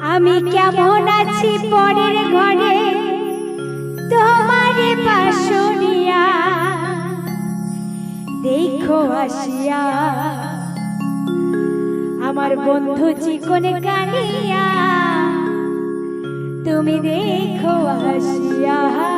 আমি কেমন আছি পরের ঘরে? তোমার পাশরিয়া দেখো আসিয়া, আমার বন্ধু চিকনে কানিয়া। তুমি দেখো আসিয়া।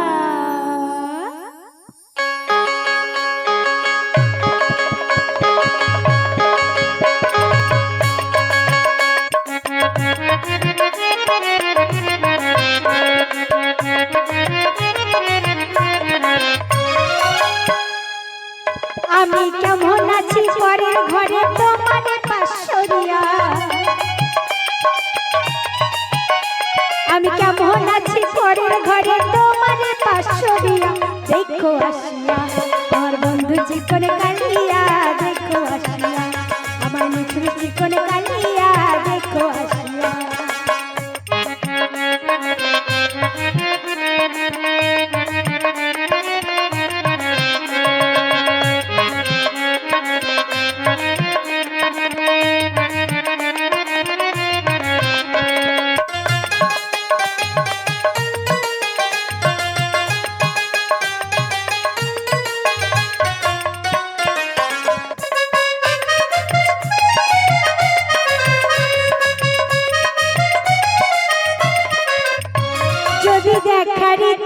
আমি কেমন আছি পরের ঘরে তোমারে পাশরিয়া? আমি কেমন আছি পরের ঘরে তোমারে পাশরিয়া? দেখো আসিয়া, আমার বন্ধু চিকন কালিয়া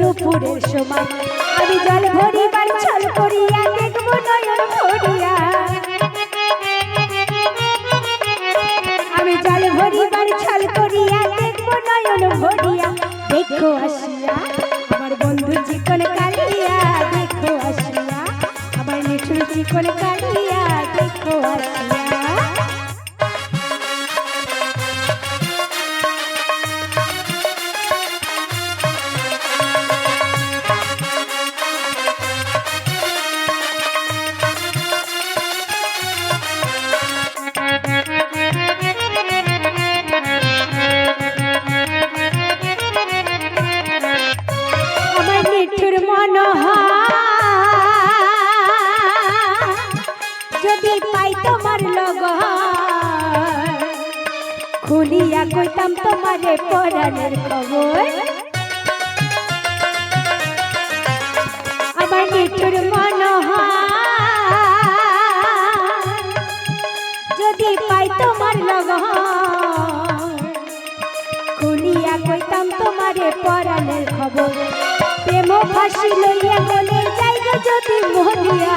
দুপুরের সময় আমি জল ভরিবার ছল করিয়া দেখব নয়ন ভরিয়া। আমি জল ভরিবার ছল করিয়া দেখব নয়ন ভরিয়া। দেখো আসিয়া, আমার বন্ধু চিকন কালিয়া। দেখো আসিয়া, আমার মিঠুর চিকন কালিয়া। দেখো আসিয়া। যদি পাই তোমার লগ। খুলিয়া কইতাম তোমারে পরাণের খবর। আমার মিঠুর মন যদি পাই তোমার লগ। খুলিয়া কইতাম তোমারে পরাণের খবর। প্রেম ফাঁসি লইয়া গলে যাইবে যদি মরিয়া।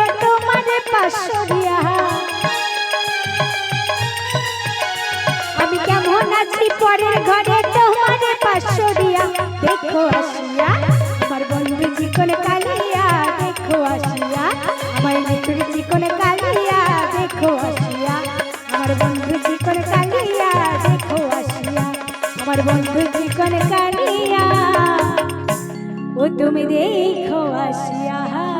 তুমি দেখো আসিয়া